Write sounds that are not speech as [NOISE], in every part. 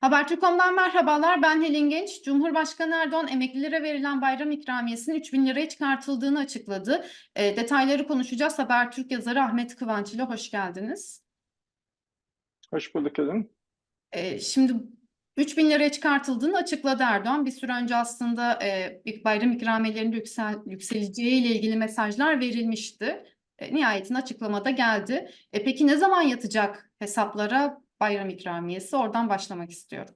Habertürk.com'dan merhabalar. Ben Helin Genç. Cumhurbaşkanı Erdoğan emeklilere verilen bayram ikramiyesinin 3000 liraya çıkartıldığını açıkladı. E, detayları konuşacağız. Habertürk yazarı Ahmet Kıvanç ile hoş geldiniz. Hoş bulduk Elin. E, şimdi 3000 liraya çıkartıldığını açıkladı Erdoğan. Bir süre önce aslında e, bir bayram ikramiyelerinin yüksel, yükseleceği ile ilgili mesajlar verilmişti. E, nihayetinde açıklamada geldi. E, peki ne zaman yatacak hesaplara bayram ikramiyesi? Oradan başlamak istiyorum.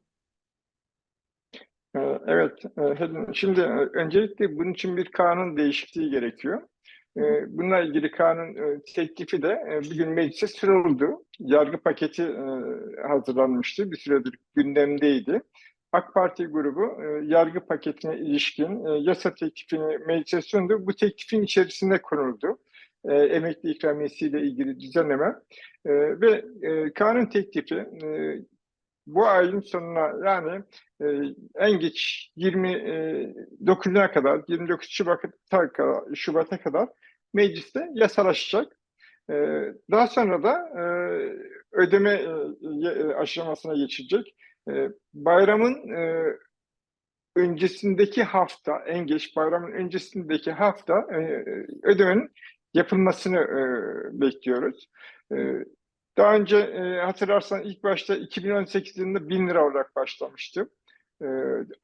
Ee, Evet, e. Şimdi e, öncelikle bunun için bir kanun değişikliği gerekiyor. Ee, Bununla ilgili kanun e, teklifi de e, bugün meclise sunuldu. Yargı paketi hazırlanmıştı, bir süredir gündemdeydi. AK Parti grubu yargı paketine ilişkin yasa teklifini meclise sundu. Bu teklifin içerisinde konuldu. E, Emekli ikramiyesiyle ilgili düzenleme E, ve e, kanun teklifi e, bu ayın sonuna yani e, en geç 29'una kadar, 29 Şubat'a kadar, Şubat'a kadar mecliste yasalaşacak. E, daha sonra da e, ödeme e, aşamasına geçilecek. E, bayramın e, öncesindeki hafta, en geç bayramın öncesindeki hafta e, ödemenin yapılmasını e, bekliyoruz. E, daha önce e, hatırlarsan ilk başta 2018 yılında 1000 lira olarak başlamıştı. E,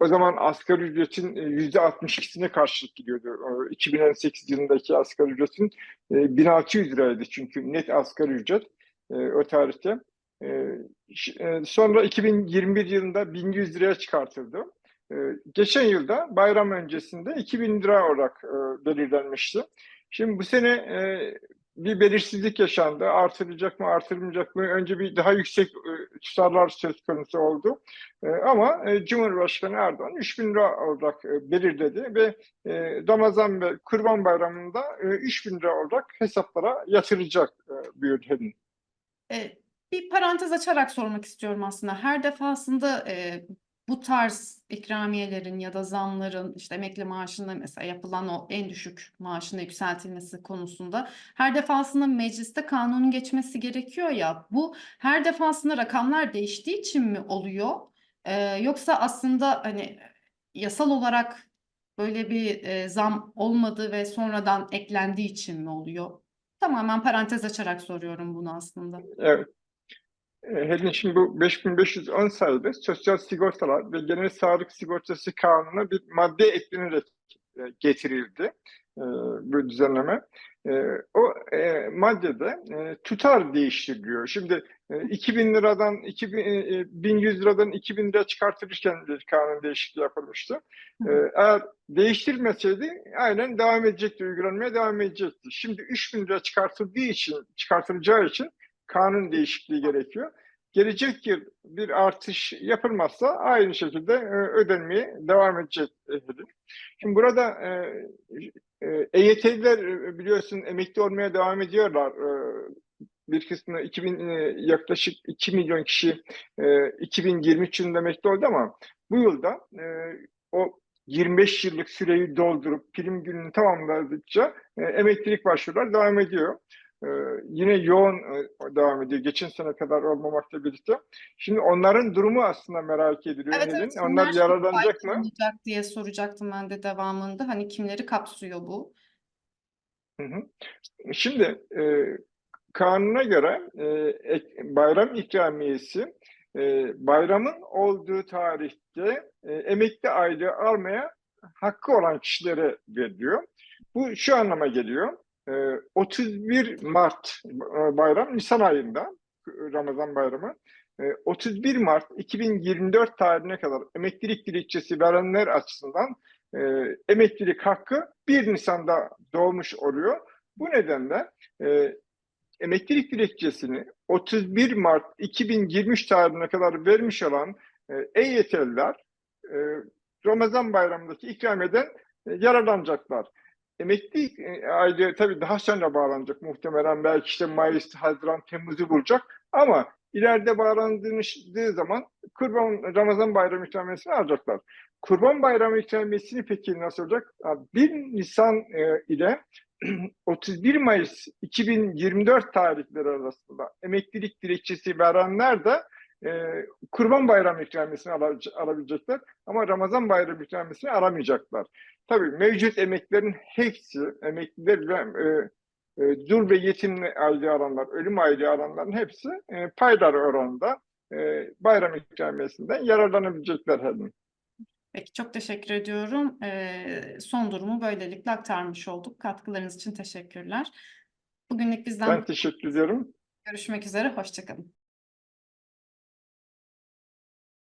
o zaman asgari ücretin e, yüzde 62'sine karşılık gidiyordu. O 2018 yılındaki asgari ücretin e, 1600 liraydı çünkü net asgari ücret e, o tarihte. E, e, sonra 2021 yılında 1100 liraya çıkartıldı. E, geçen yılda bayram öncesinde 2000 lira olarak e, belirlenmişti. Şimdi bu sene e, bir belirsizlik yaşandı. Artırılacak mı, artırılmayacak mı? Önce bir daha yüksek e, tutarlar söz konusu oldu. E, ama e, Cumhurbaşkanı Erdoğan 3000 lira olarak e, belirledi ve e, Ramazan ve Kurban Bayramı'nda e, 3000 lira olarak hesaplara yatırılacak e, buyurdu Helin. E, bir parantez açarak sormak istiyorum aslında. Her defasında e, bu tarz ikramiyelerin ya da zamların işte emekli maaşında mesela yapılan o en düşük maaşın yükseltilmesi konusunda her defasında mecliste kanunun geçmesi gerekiyor ya. Bu her defasında rakamlar değiştiği için mi oluyor? E, yoksa aslında hani yasal olarak böyle bir e, zam olmadı ve sonradan eklendiği için mi oluyor? Tamamen parantez açarak soruyorum bunu aslında. Evet. E, Helin şimdi bu 5510 sayılı Sosyal Sigortalar ve Genel Sağlık Sigortası Kanunu'na bir madde eklenerek getirildi e, bu düzenleme. E, o e, maddede e, tutar değiştiriliyor. Şimdi e, 2000 liradan 2000, e, 1100 liradan 2000 lira çıkartılırken bir kanun değişikliği yapılmıştı. E, eğer değiştirmeseydi aynen devam edecekti, uygulanmaya devam edecekti. Şimdi 3000 lira çıkartıldığı için, çıkartılacağı için kanun değişikliği gerekiyor. Gelecek yıl bir artış yapılmazsa aynı şekilde e, ödenmeye devam edecek. efendim. Şimdi burada e, e, EYT'liler e, biliyorsun emekli olmaya devam ediyorlar. E, bir kısmı 2000 e, yaklaşık 2 milyon kişi e, 2023 yılında emekli oldu ama bu yılda e, o 25 yıllık süreyi doldurup prim gününü tamamladıkça e, emeklilik başvurular devam ediyor. Ee, yine yoğun e, devam ediyor. Geçen sene kadar olmamakla birlikte. Şimdi onların durumu aslında merak ediliyor. Evet evet Onlar kimler yararlanacak mı? diye soracaktım ben de devamında. Hani kimleri kapsıyor bu? Hı hı. Şimdi e, kanuna göre e, bayram ikramiyesi e, bayramın olduğu tarihte e, emekli aylığı almaya hakkı olan kişilere veriliyor. Bu şu anlama geliyor. E, 31 Mart e, bayram Nisan ayında Ramazan bayramı. E, 31 Mart 2024 tarihine kadar emeklilik dilekçesi verenler açısından e, emeklilik hakkı 1 Nisan'da doğmuş oluyor. Bu nedenle e, emeklilik dilekçesini 31 Mart 2023 tarihine kadar vermiş olan e, EYT'liler e, Ramazan bayramındaki ikramiyeden e, yararlanacaklar. Emekli e, aylığı tabii daha sonra bağlanacak muhtemelen belki işte Mayıs, Haziran, Temmuz'u bulacak ama ileride bağlandığı zaman Kurban Ramazan bayramı ikramiyesini alacaklar. Kurban bayramı ikramiyesini peki nasıl olacak? 1 Nisan e, ile [CLEARS THROAT] 31 Mayıs 2024 tarihleri arasında emeklilik dilekçesi verenler de e, Kurban Bayramı ikramiyesini ala- alabilecekler ama Ramazan Bayramı ikramiyesini alamayacaklar. Tabii mevcut emeklerin hepsi, emekliler ve e, e, dul ve yetim aylığı alanlar, ölüm aylığı alanların hepsi e, payları oranında e, bayram ikramiyesinden yararlanabilecekler Helin. Peki çok teşekkür ediyorum. Ee, son durumu böylelikle aktarmış olduk. Katkılarınız için teşekkürler. Bugünlük bizden Ben teşekkür ediyorum. görüşmek üzere. Hoşça kalın.